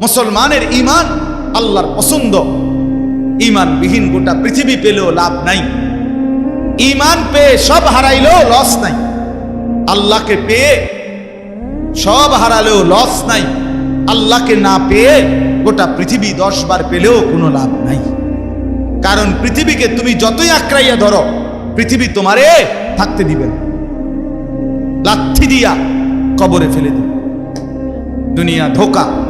মুসলমানের ইমান আল্লাহর পছন্দ। ইমান বিহীন গোটা পৃথিবী পেলেও লাভ নাই। ইমান পেয়ে সব হারাইলেও লস নাই। আল্লাহকে পেয়ে সব হারালেও লস নাই। আল্লাহকে না পেয়ে গোটা পৃথিবী দশ বার পেলেও কোনো লাভ নাই। কারণ পৃথিবীকে তুমি যতই আঁকড়াইয়া ধরো, পৃথিবী তোমারে থাকতে দিবে না। লাথি দিয়া কবরে ফেলে দিবে। দুনিয়া ধোকা।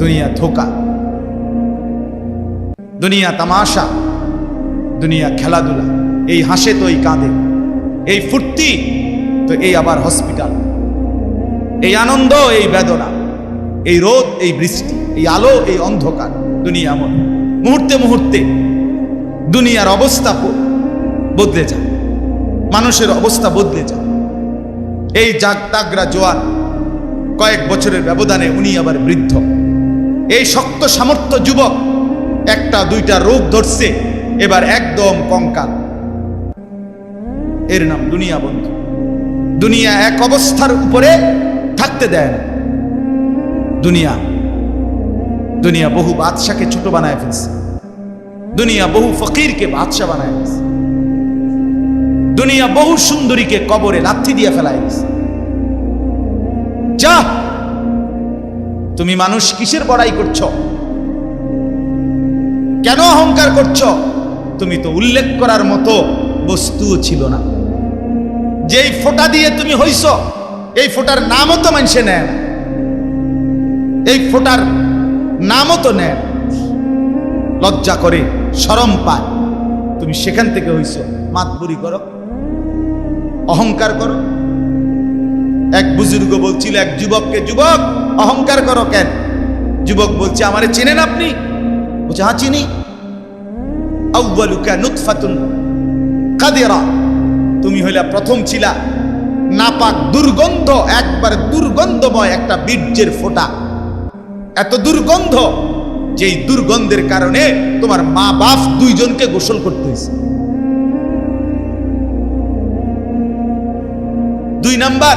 দুনিয়া ধোকা, দুনিয়া তামাশা, দুনিয়া খেলাধুলা। এই হাসে তো এই কাঁদে, এই ফুর্তি তো এই আবার হসপিটাল। এই আনন্দ, এই বেদনা, এই রোদ, এই বৃষ্টি, এই আলো, এই অন্ধকার দুনিয়া মন মুহূর্তে মুহূর্তে দুনিয়ার অবস্থা বদলে যায়, মানুষের অবস্থা বদলে যায়। এই জাগ তাগরা জোয়ান কয়েক বছরের ব্যবধানে উনি আবার বৃদ্ধ। এই শক্ত সামর্থ্য যুবক একটা দুইটা রোগ ধরছে, এবার একদম কঙ্কাল। এর নাম দুনিয়া বন্ধু। দুনিয়া এক অবস্থার উপরে থাকতে দেয় না। দুনিয়া দুনিয়া বহু বাদশাকে ছোট বানায় ফেলছে। দুনিয়া বহু ফকিরকে বাদশা বানায় ফেলছে। দুনিয়া বহু সুন্দরীকে কবরে লাথি দিয়ে ফেলায় দিছে। যা তুমি মানুষ কিসের বড়াই করছ? কেন অহংকার করছ? তুমি তো উল্লেখ করার মতো বস্তুও ছিল না। যেই ফোঁটা দিয়ে তুমি হইছ, এই ফোঁটার নামও তো মানুষে নেয় না। এই ফোঁটার নামও তো নেয় লজ্জা করে সরম পায়। তুমি সেখান থেকে হইছ, মাতবুরি করো, অহংকার করো। এক বুজুর্গ বলছিল, এক যুবককে, যুবক, অহংকার করো কেন? যুবক বলছে, আমারে চেনেন আপনি? বলছে হ্যাঁ চিনি। আউ্বালুকা নুতফাতুন কাদেরা। তুমি হইলা প্রথম ছিলা নাপাক দুর্গন্ধ, একবার দুর্গন্ধময় একটা বীর্যের ফোঁটা। এত দুর্গন্ধ যেই দুর্গন্ধের কারণে তোমার মা বাপ দুইজনকে গোসল করতে হয়েছে দুই নাম্বার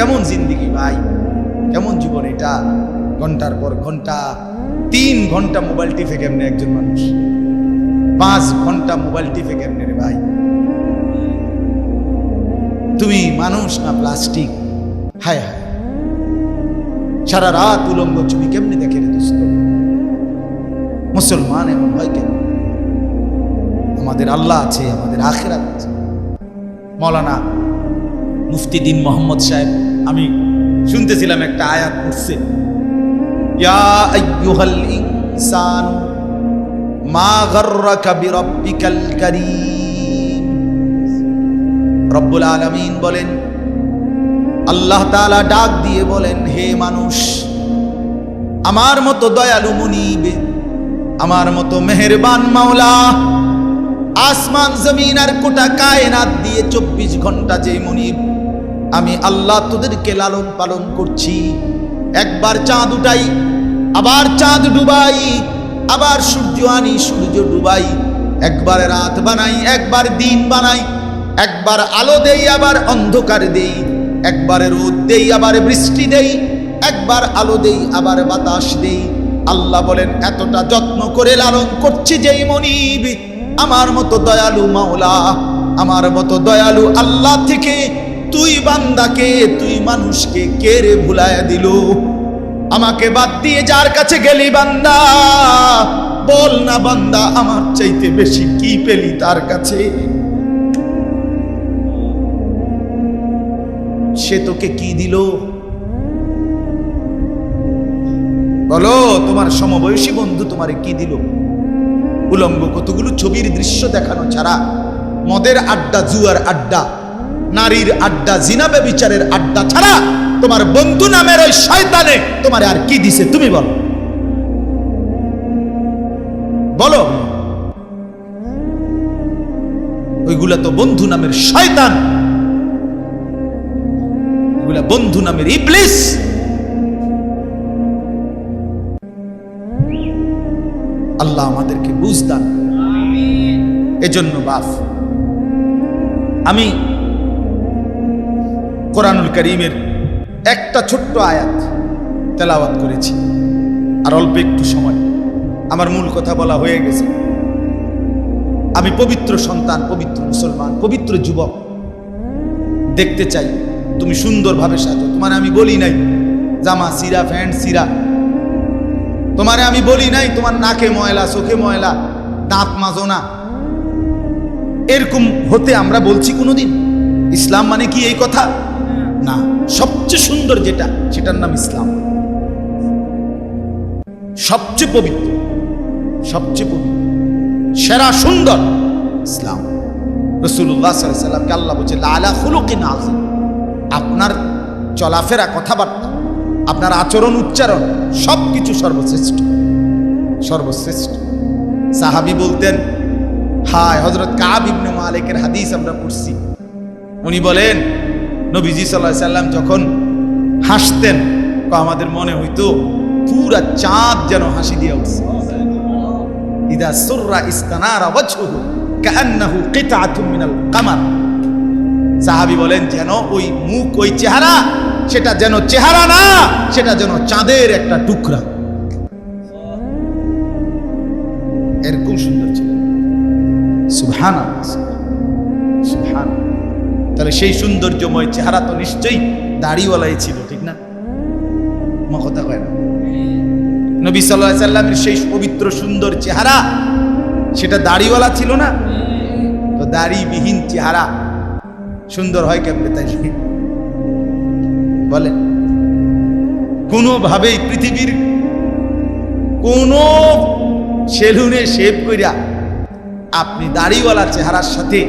কেমন জিন্দিগি ভাই? কেমন জীবন এটা? ঘণ্টার পর ঘণ্টা, তিন ঘণ্টা মোবাইল টিপে কেমনে একজন মানুষ? পাঁচ ঘণ্টা মোবাইল টিপে কেমনে রে ভাই? তুমি মানুষ না প্লাস্টিক? হায় হায়। সারা রাত উলঙ্গ ছবি কেমনে দেখে রে দোস্ত? মুসলমান এমন হয় কেন? আমাদের আল্লাহ আছে, আমাদের আখেরাত আছে। মৌলানা মুফতি দিন মোহাম্মদ সাহেব আমি শুনতেছিলাম একটা আয়াত পড়ছে। রব্বুল আলামিন বলেন, আল্লাহ তাআলা ডাক দিয়ে বলেন, হে মানুষ, আমার মতো দয়ালু মুনিব, আমার মতো মেহেরবান মাওলা, আসমান জমিন আর কোটা কায়নাত দিয়ে চব্বিশ ঘণ্টা যে মুনিব আমি আল্লাহ তোদেরকে লালন পালন করছি। একবার চাঁদ উঠাই, আবার চাঁদ ডুবাই, আবার সূর্য আনি সূর্য ডুবাই। একবার রাত বানাই, একবার দিন বানাই, একবার আলো দেই, আবার অন্ধকার দেই। একবার রোদ দেই, আবার বৃষ্টি দেই, একবার আলো দেই, আবার বাতাস দেই। আল্লাহ বলেন, এতটা যত্ন করে লালন করছি যেই মনিব। আমার মতো দয়ালু মাওলা, আমার মতো দয়ালু আল্লাহ থেকে তুই বান্দাকে, তুই মানুষকে কে রে ভুলায় দিল? আমাকে বাদ দিয়ে যার কাছে গেলি বান্দা, বল না বান্দা, আমার চাইতে বেশি কি পেলি তার কাছে? সে তোকে কি দিল? বলো, তোমার সমবয়সী বন্ধু তোমারে কি দিল? উলঙ্গ কতগুলো ছবির দৃশ্য দেখানো ছাড়া মদের আড্ডা, জুয়ার আড্ডা নারীর আড্ডা জিনাবে বিচারের আড্ডা ছাড়া তোমার বন্ধু নামের ওই শয়তানে তোমার আর কি দিছে, তুমি বলো। বলো। ওইগুলা তো বন্ধু নামের শয়তান। ওইগুলা বন্ধু নামের ইবলিস। আল্লাহ আমাদেরকে বুঝদান এজন্য বাফ। আমি কোরআনুল করিমের একটা ছোট্ট আয়াত তেলাওয়াত করেছি। আর অল্প একটু সময়। আমার মূল কথা বলা হয়ে গেছে। আমি পবিত্র সন্তান, পবিত্র মুসলমান, পবিত্র যুবক। দেখতে চাই, তুমি সুন্দরভাবে সাজো। তোমার আমি বলি নাই, জামা, সিরা ফ্যান্ট সিরা। তোমারে আমি বলি নাই, তোমার নাকে ময়লা, চোখে ময়লা, দাঁত মাজো না এরকম হতে আমরা বলছি কোনোদিন। ইসলাম মানে কি এই কথা? না, সবচেয়ে সুন্দর যেটা, সেটার নাম ইসলাম। সবচেয়ে পবিত্র সবচেয়ে পবিত্র, সেরা, সুন্দর ইসলাম। রসুল্লাহ সাল্লামকে আল্লাহ বলছে, লালা আপনার চলাফেরা, কথাবার্তা, আপনার আচরণ, উচ্চারণ সব কিছু সর্বশ্রেষ্ঠ সর্বশ্রেষ্ঠ। সাহাবি বলতেন, হায় হজরত কাব ইবনে মালিকের হাদিস আমরা পড়ছি। উনি বলেন নবীজি সাল্লাহ সাল্লাম যখন হাসতেন আমাদের মনে হইতো পুরা চাঁদ যেন হাসি দিয়ে উঠছে। ইদা সুররা ইস্তানারা মিনাল কামার। বলেন, যেন ওই মুখ, ওই চেহারা, সেটা যেন চেহারা না, সেটা যেন চাঁদের একটা টুকরা। এরকম সুন্দর ছিল। সুবহান সুবহান তাহলে সেই সৌন্দর্যময় চেহারা তো নিশ্চয়ই দাড়িওয়ালাই ছিল, ঠিক না? কথা কয় না। নবী সাল্লাহ সাল্লামের সেই পবিত্র সুন্দর চেহারা, সেটা দাড়িওয়ালা ছিল না? তো দাড়িবিহীন চেহারা সুন্দর হয় কেমনে তাই বলেন, কোনোভাবেই পৃথিবীর কোন সেলুনে শেভ কইরা আপনি দাড়িওয়ালা চেহারার সাথে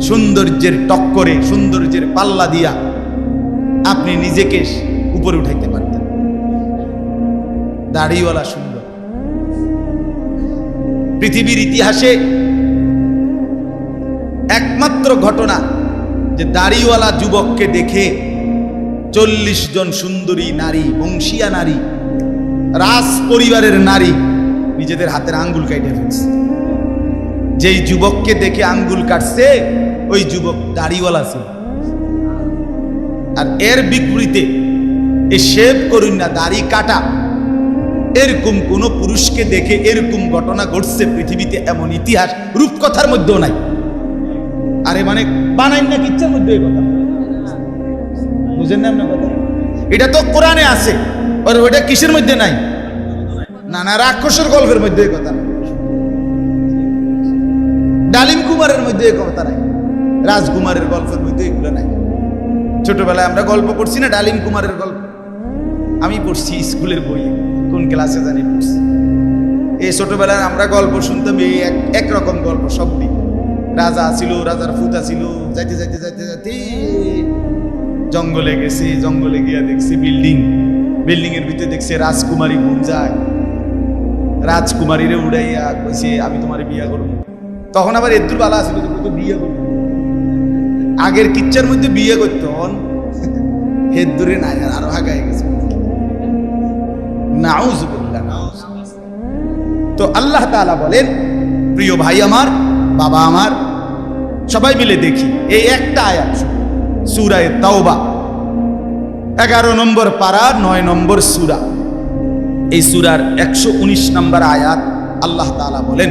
সৌন্দর্যের টক্করে, সৌন্দর্যের পাল্লা দিয়া আপনি নিজেকে উপরে উঠাইতে পারতেন। দাড়িওয়ালা সুন্দর। পৃথিবীর ইতিহাসে একমাত্র ঘটনা যে দাড়িওয়ালা যুবককে দেখে চল্লিশ জন সুন্দরী নারী, বংশিয়া নারী, রাজ পরিবারের নারী নিজেদের হাতের আঙ্গুল কাটে ফেলছে। যেই যুবককে দেখে আঙ্গুল কাটছে, ওই যুবক দাড়িওয়ালা ছিল। আর এর বিপরীতে এই শেভ করুন না, দাড়ি কাটা। এরকম কোন পুরুষকে দেখে এরকম ঘটনা ঘটছে পৃথিবীতে এমন ইতিহাস রূপকথার মধ্যেও নাই। আরে মানে বানাই না কিচ্ছার মধ্যে এই কথা। বুঝেন না কথা? এটা তো কোরআনে আছে, আর ওটা কিসের মধ্যে নাই? নানা রাক্ষসের গল্পের মধ্যে এই কথা। ডালিম কুমারের মধ্যে এই কথা নাই। রাজকুমারের গল্পের মধ্যে এগুলো নাই। ছোটবেলায় আমরা গল্প পড়ছি না, ডালিম কুমারের গল্প। আমি পড়ছি স্কুলের বই, কোন ক্লাসে জানি পড়ছি। এই ছোটবেলায় আমরা গল্প শুনতাম, এই এক, একরকম গল্প সব সবই রাজা ছিল, রাজার ফুতা ছিল, যাইতে যাইতে যাইতে যাইতে। জঙ্গলে গেছে, জঙ্গলে গিয়া দেখছি বিল্ডিং। বিল্ডিং এর ভিতরে দেখছে রাজকুমারী ঘুম যায় রাজকুমারীরে উড়াইয়া কইছে, আমি তোমার বিয়া করব। তখন আবার এদ্দুর বালা আছিল তো বিয়ে করব। আগের কিচ্ছার মধ্যে বিয়ে করত হেদ্দুরে নাই, আর আরও হাগায় গেছে। নাউজুবিল্লাহ নাউজ তো আল্লাহ তাআলা বলেন, প্রিয় ভাই আমার, বাবা আমার, সবাই মিলে দেখি, এই একটা আয়াত সুরায় তাওবা, এগারো নম্বর পারা, নয় নম্বর সুরা। এই সুরার একশো উনিশ নম্বর আয়াত আল্লাহ তাআলা বলেন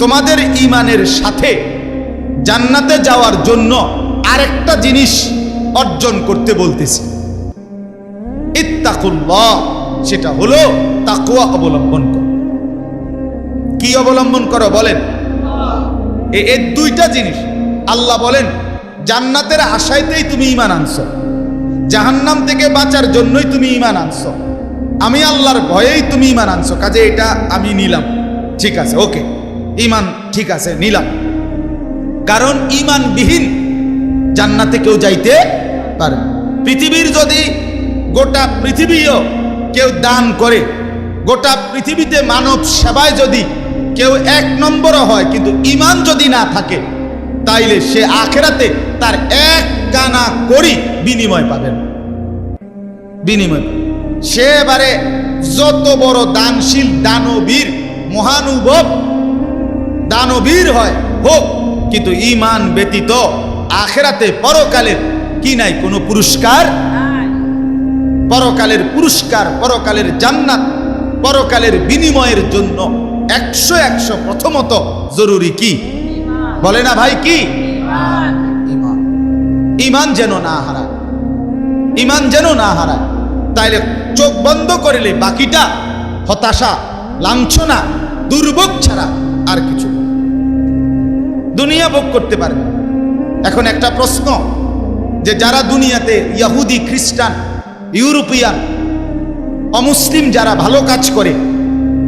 তোমাদের ইমানের সাথে জান্নাতে যাওয়ার জন্য আরেকটা জিনিস অর্জন করতে বলতেছি। সেটা হলো তাকুয়া অবলম্বন কর। কি অবলম্বন করো বলেন? এর দুইটা জিনিস। আল্লাহ বলেন, জান্নাতের আশাইতেই তুমি ইমান আনছো, জাহান্নাম থেকে বাঁচার জন্যই তুমি ইমান আনছো। আমি আল্লাহর ভয়েই তুমি ইমান আনছো, কাজে এটা আমি নিলাম। ঠিক আছে, ওকে। ইমান ঠিক আছে, নিলাম। কারণ ইমানবিহীন জান্নাতে কেউ যাইতে পারে পৃথিবীর যদি গোটা পৃথিবীও কেউ দান করে, গোটা পৃথিবীতে মানব সেবায় যদি কেউ এক নম্বরও হয়, কিন্তু ইমান যদি না থাকে, তাইলে সে আখেরাতে তার এক কানা করি বিনিময় পাবেন বিনিময় সে এবারে যত বড় দানশীল, দানবীর, মহানুভব দানবীর হয়। হোক, কিন্তু ইমান ব্যতীত আখেরাতে পরকালের কি নাই কোনো পুরস্কার? পরকালের পুরস্কার, পরকালের জান্নাত, পরকালের বিনিময়ের জন্য একশো একশো প্রথমত জরুরি কি? বলে না ভাই কি? ইমান ইমান যেন না হারায়। ইমান যেন না হারায়। তাইলে চোখ বন্ধ করলে বাকিটা হতাশা, লাঞ্ছনা, দুর্ভোগ ছাড়া আর কিছু। দুনিয়া ভোগ করতে পারবে। এখন একটা প্রশ্ন, যে যারা দুনিয়াতে ইয়াহুদি খ্রিস্টান, ইউরোপিয়ান, অমুসলিম যারা ভালো কাজ করে,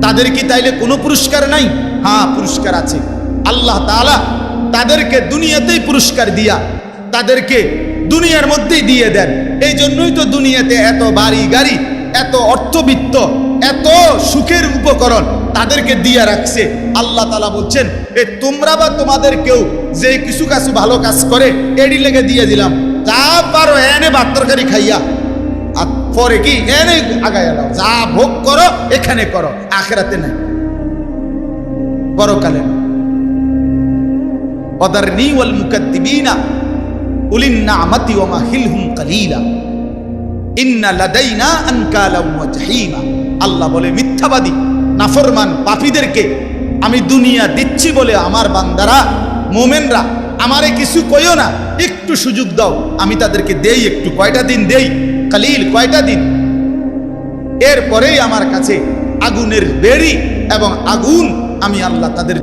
তাদের কি তাইলে কোনো পুরস্কার নাই? হ্যাঁ পুরস্কার আছে। আল্লাহ তাআলা তাদেরকে দুনিয়াতেই পুরস্কার দিয়া তাদেরকে দুনিয়ার মধ্যেই দিয়ে দেন। এই জন্যই তো দুনিয়াতে এত বাড়ি গাড়ি, এত অর্থবিত্ত, এত সুখের উপকরণ। তাদেরকে দিয়ে রাখছে। আল্লাহ তালা বলছেন, এ, তোমরা বা তোমাদের কেউ যে কিছু কাছু ভালো কাজ করে, এডি লেগে দিয়ে দিলাম। যা পারো এনে ভাত তরকারি খাইয়া। আর পরে কি? এনে আগায় এলাও যা ভোগ করো, এখানে করো। আখেরাতে নাই। পরকালে না। উলিন নামাতি ওয়া মাহিলহুম কালিলা। ইন্না লাদাইনা আনকালাম ওয়া জাহিমা। আল্লাহ বলে, মিথ্যাবাদী। নাফরমান পাপীদেরকে আমি দুনিয়া দিচ্ছি বলে আমার বান্দারা, মোমেনরা আমারে কিছু কইও না। একটু সুযোগ দাও, আমি তাদেরকে দেই, একটু কয়টা দিন দেই, কালিল কয়টা দিন। এরপরেই আমার কাছে আগুনের বেরি এবং আগুন আমি আল্লাহ তাদের